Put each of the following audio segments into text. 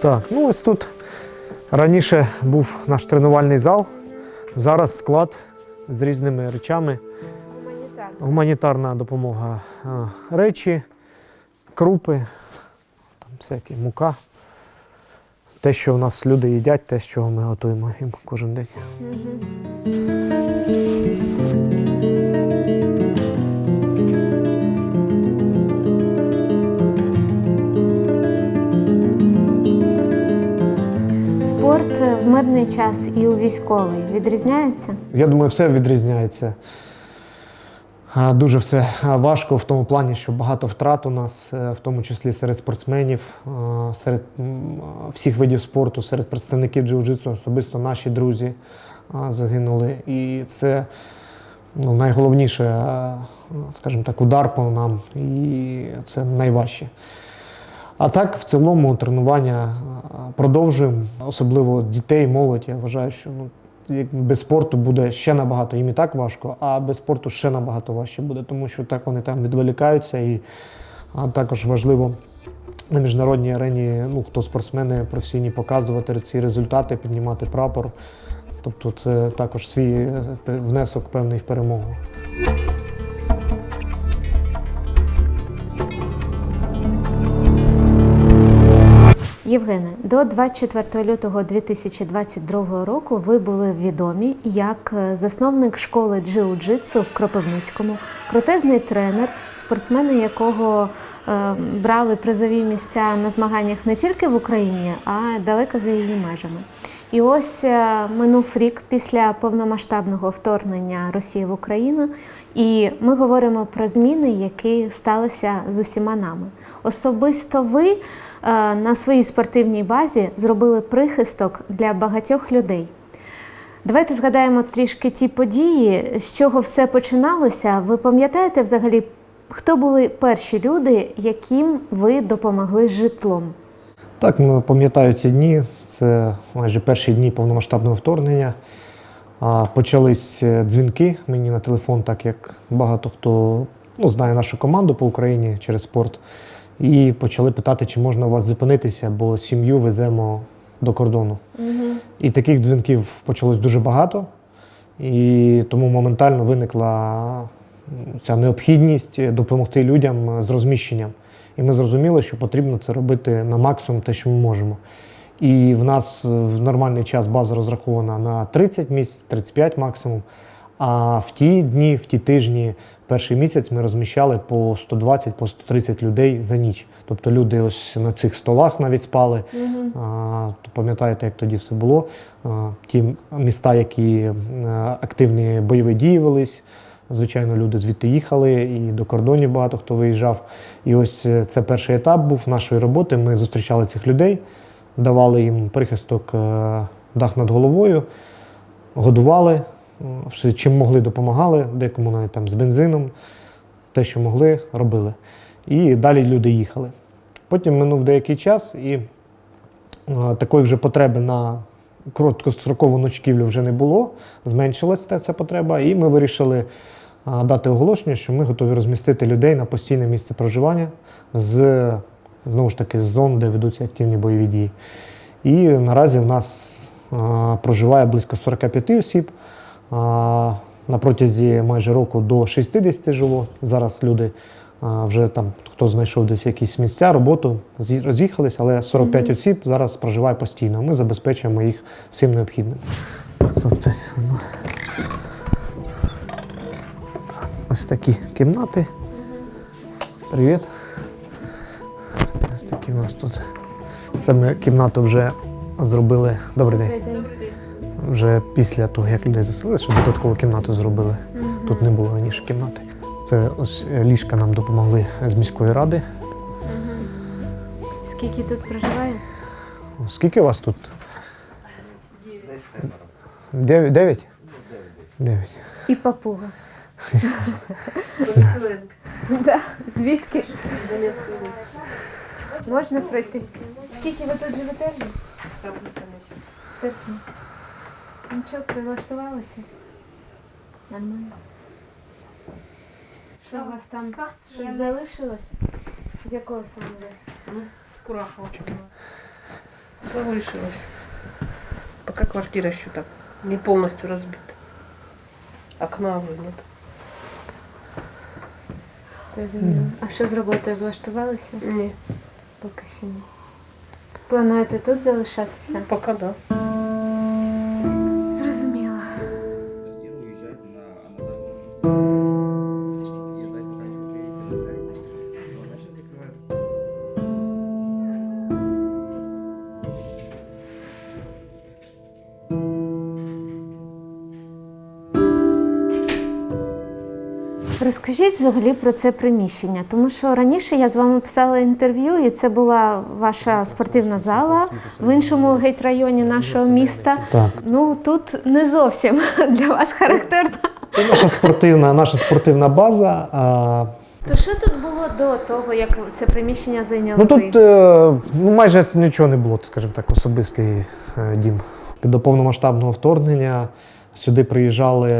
Так, ну ось тут раніше був наш тренувальний зал, зараз склад з різними речами. Гуманітарна допомога. Речі, крупи, там всякі мука. Те, що у нас люди їдять, те, що ми готуємо їм кожен день. Мирний час і у військовий відрізняється? Я думаю, все відрізняється. Дуже все важко в тому плані, що багато втрат у нас, е, в тому числі серед спортсменів, серед всіх видів спорту, серед представників джиу-джитсу, особисто наші друзі загинули. І це ну, найголовніше, скажімо так, удар по нам, і це найважче. А так, в цілому, тренування продовжуємо, особливо дітей, молодь. Я вважаю, що ну, без спорту буде ще набагато, їм і так важко, а без спорту ще набагато важче буде, тому що так вони там відволікаються. І а також важливо на міжнародній арені, ну, хто спортсмени професійні, показувати ці результати, піднімати прапор. Тобто це також свій е, внесок певний в перемогу. Євгене, до 24 лютого 2022 року ви були відомі як е, засновник школи джиу-джитсу в Кропивницькому, крутезний тренер, спортсмени якого е, брали призові місця на змаганнях не тільки в Україні, а далеко за її межами. І ось е, минув рік після повномасштабного вторгнення Росії в Україну, і ми говоримо про зміни, які сталися з усіма нами. Особисто ви е, на своїй спортивній базі зробили прихисток для багатьох людей. Давайте згадаємо трішки ті події, з чого все починалося. Ви пам'ятаєте взагалі, хто були перші люди, яким ви допомогли житлом? Так, ну, пам'ятаю ці дні. Це майже перші дні повномасштабного вторгнення. Почались е, дзвінки мені на телефон, так як багато хто ну, знає нашу команду по Україні через спорт. І почали питати, чи можна у вас зупинитися, бо сім'ю веземо до кордону. І таких дзвінків почалось дуже багато. І тому моментально виникла ця необхідність допомогти людям з розміщенням. І ми зрозуміли, що потрібно це робити на максимум те, що ми можемо. І в нас в нормальний час база розрахована на 30 місць, 35 максимум. А в ті дні, в ті тижні, перший місяць ми розміщали по 120, по 130 людей за ніч. Тобто люди ось на цих столах навіть спали. А, пам'ятаєте, як тоді все було. А, ті міста, які е, активні бойові дії велись. Звичайно, люди звідти їхали, і до кордонів багато хто виїжджав. І ось е, це перший етап був нашої роботи. Ми зустрічали цих людей, давали їм прихисток, е, дах над головою, годували, е, чим могли, допомагали, декому навіть там з бензином, те, що могли, робили. І далі люди їхали. Потім минув деякий час, і е, такої вже потреби на короткострокову ночківлю вже не було, зменшилася ця потреба, і ми вирішили а, дати оголошення, що ми готові розмістити людей на постійне місце проживання з знову ж таки з зон, де ведуться активні бойові дії. І наразі в нас а, проживає близько 45 осіб. А, на протязі майже року до 60 жило. Зараз люди а, вже там, хто знайшов десь якісь місця, роботу, роз'їхались, але 45 осіб зараз проживає постійно. Ми забезпечуємо їх всім необхідним. Тут. Ось такі кімнати. Привіт. Ось такі у нас тут. Це ми кімнату вже зробили. Добрий день. Вже після того, як людей заселили, що додаткову кімнату зробили. Тут не було раніше кімнати. Це ось е, ліжка нам допомогли з міської ради. Скільки тут проживає? Скільки у вас тут? Дев'ять? Дев'ять? Дев'ять. І папуга. Да. Звідки? з Донецької області. Можна пройти? Скільки ви тут живете? З августа місяця. Серпні. Нічого, прилаштувалися? Нормально. Що у вас там щось залишилось? З якого саме ви? Ну, з Курахова сама. Залишилось. Пока квартира еще так не полностью разбита. Окна уже нет. Розумію. А що з роботою влаштувалися? Не, Поки ще ні. Плануєте тут залишатися? Поки да. Зрозуміло. уезжать на Анадырь. Розкажіть взагалі про це приміщення, тому що раніше я з вами писала інтерв'ю, і це була ваша спортивна зала в іншому гейт-районі нашого міста. Так. Ну тут не зовсім для вас характерно. Це наша спортивна, наша спортивна база. А, То що тут було до того, як це приміщення зайняли? Ну тут е, ну, майже нічого не було, скажімо так, особистий е, дім. До повномасштабного вторгнення сюди приїжджали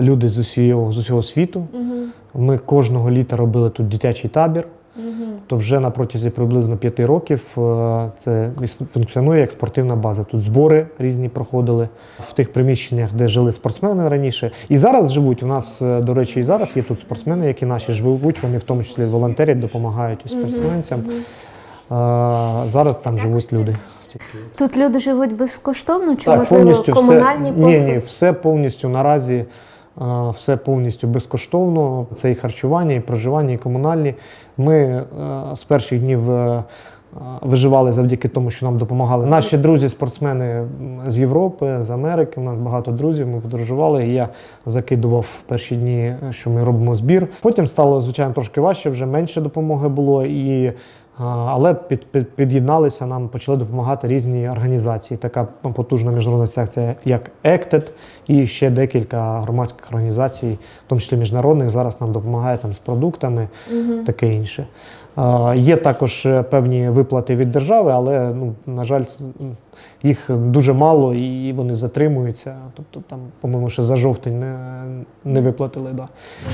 люди з усього, з усього світу. Мгм, Ми кожного літа робили тут дитячий табір. мгм. То вже на протязі приблизно п'яти років е, це функціонує як спортивна база. Тут збори різні проходили в тих приміщеннях, де жили спортсмени раніше. І зараз живуть. У нас, е, до речі, і зараз є тут спортсмени, які наші живуть. Вони в тому числі волонтерять, допомагають із переселенцям. Е, Зараз там живуть люди. Тут люди живуть безкоштовно чи Так, можливо комунальні все, послуги? Ні, ні, все повністю наразі. е, Все повністю безкоштовно. Це і харчування, і проживання, і комунальні. Ми е, з перших днів е, виживали завдяки тому, що нам допомагали наші друзі-спортсмени з Європи, з Америки. У нас багато друзів. Ми подорожували. І я закидував в перші дні, що ми робимо збір. Потім стало звичайно трошки важче, вже менше допомоги було і. Але під, під, під'єдналися нам, почали допомагати різні організації. Така ну, потужна міжнародна секція, як ЕКТЕД, і ще декілька громадських організацій, в тому числі міжнародних, зараз нам допомагає там з продуктами, таке інше. А, Є також е, певні виплати від держави, але ну, на жаль, їх дуже мало і вони затримуються. Тобто там, по-моєму, ще за жовтень не, не виплатили. Да.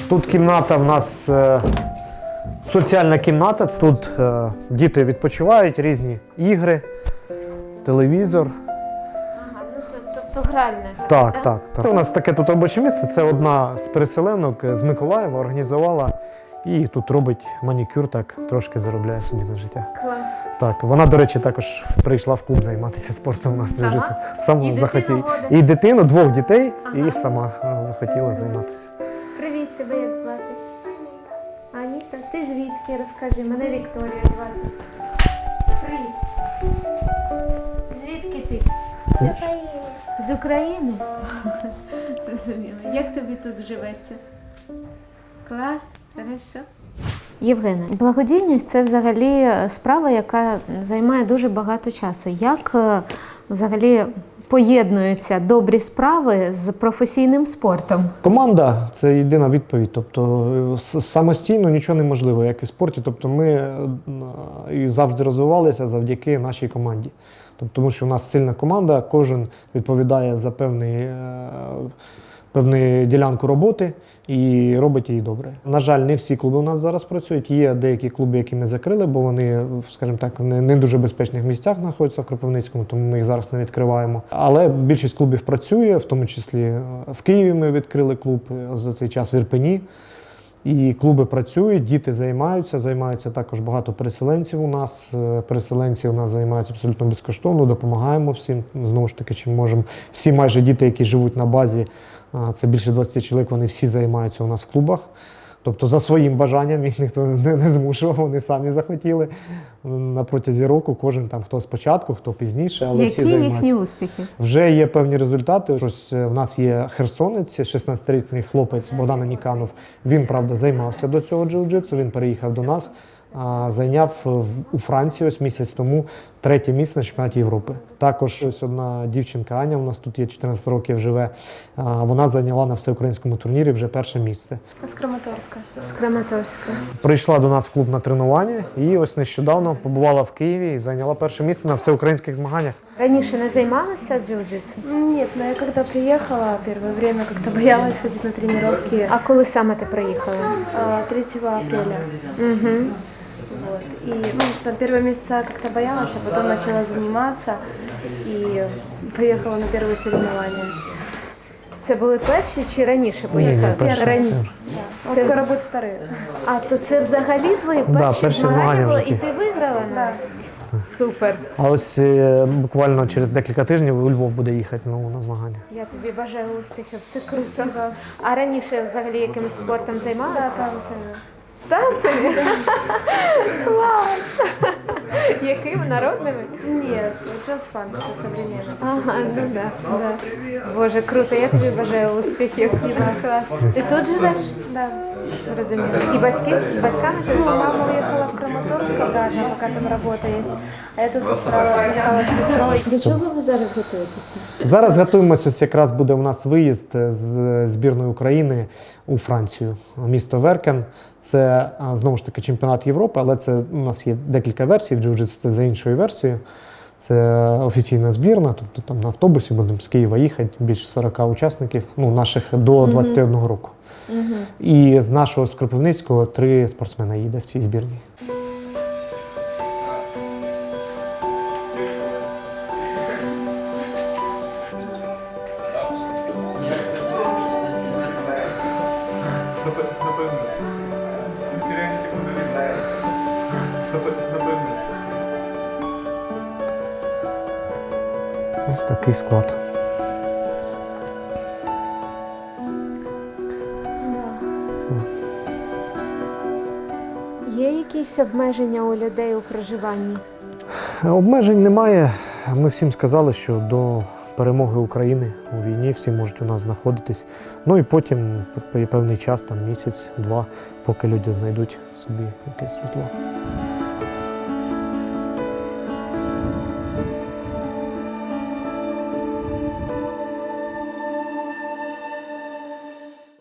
Тут кімната в нас. е, Соціальна кімната. Тут е, діти відпочивають, різні ігри, телевізор. Ага, ну то- тобто. Так, да? так, так. Це у нас таке тут робоче місце. Це одна з переселенок з Миколаєва організувала і тут робить манікюр, так трошки заробляє собі на життя. Клас. Так, вона, до речі, також прийшла в клуб займатися спортом. У нас Сама? вже це- сама І дитину захотіла. водить? І дитину, двох дітей, Ага. і сама е, захотіла займатися. Привіт, тебе як звідки? Розкажи, мене Вікторія звати. Привіт. Звідки ти? З України. З України? Зрозуміло. Як тобі тут живеться? Клас, хорошо. Євгене, благодійність це взагалі справа, яка займає дуже багато часу. Як е, взагалі поєднуються добрі справи з професійним спортом? Команда це єдина відповідь. Тобто е, самостійно нічого неможливо, як і в спорті. Тобто ми е, і завжди розвивалися завдяки нашій команді. Тобто, тому що у нас сильна команда, кожен відповідає за певний, е, певну ділянку роботи і робить її добре. На жаль, не всі клуби у нас зараз працюють. Є деякі клуби, які ми закрили, бо вони, скажімо так, не, дуже безпечних місцях знаходяться в Кропивницькому, тому ми їх зараз не відкриваємо. Але більшість клубів працює, в тому числі е, в Києві ми відкрили клуб е, за цей час в Ірпені. І клуби працюють, діти займаються, займаються також багато переселенців у нас. Е, Переселенці у нас займаються абсолютно безкоштовно, допомагаємо всім, знову ж таки, чим можемо. Всі майже діти, які живуть на базі, це більше 20 чоловік, вони всі займаються у нас в клубах. Тобто за своїм бажанням їх ніхто не, не змушував, вони самі захотіли. На протязі року кожен там хто спочатку, хто пізніше, але всі займаються. їхні успіхи? Вже є певні результати. Ось е, в нас є херсонець, 16-річний хлопець Богдан Аніканов. Він правда займався до цього джиу-джитсу. Він переїхав до нас, зайняв в- у Франції ось місяць тому третє місце на чемпіонаті Європи. Також ось одна дівчинка Аня, у нас тут є 14 років живе. Вона зайняла на всеукраїнському турнірі вже перше місце. С Краматорска. З Краматорська. Прийшла до нас в клуб на тренування і ось нещодавно побувала в Києві і зайняла перше місце на всеукраїнських змаганнях. Раніше не займалася джиу-джитсу? Нет, но я когда приехала, первое время как-то боялась ходить на тренировки. А коли саме ти приїхала? А, 3 апреля. Угу. Вот. И ну, там первые месяца как-то боялась, а потом начала заниматься и поехала на первые соревнования. Це були перші чи раніше Ні, ні, поїхали? перші. Рані- Вот Це- скоро будут вторые. А то це взагалі твої перші, Да, перші змагання змагання в були, житті. і ти виграла? Да. Супер. А ось е, буквально через декілька тижнів у Львов буде їхати знову на змагання. Я тобі бажаю успіхів. Це круто. А раніше взагалі якимось спортом Да, Танцями? Клас! Якими народними? Нет, джаз фанк современный. Ага, ну да, да. Боже, круто, я тобі бажаю успіхів. Клас. Ти тут живеш? Да. Розумію. І батьки? З батьками Ну, живеш? мама уехала в Краматорск, обратно, пока там работа есть. А я тут осталась осталась с сестрой. До чого ви зараз готуєтеся? Зараз готуємося. Ось якраз буде у нас виїзд з збірної України у Францію, місто Веркен. Це знову ж таки чемпіонат Європи, але це у нас є декілька версій. Джиу-джитсу це за іншою версією. Це офіційна збірна, тобто там на автобусі будемо з Києва їхати, більше 40 учасників, ну наших до 21 року. І з нашого з Кропивницького три спортсмена їде в цій збірній. Напевно. Секунду Ось такий склад. Є якісь обмеження у людей у проживанні? Обмежень немає. Ми всім сказали, що до перемоги України у війні всі можуть у нас знаходитись. Ну і потім певний час, там місяць-два, поки люди знайдуть собі якесь житло.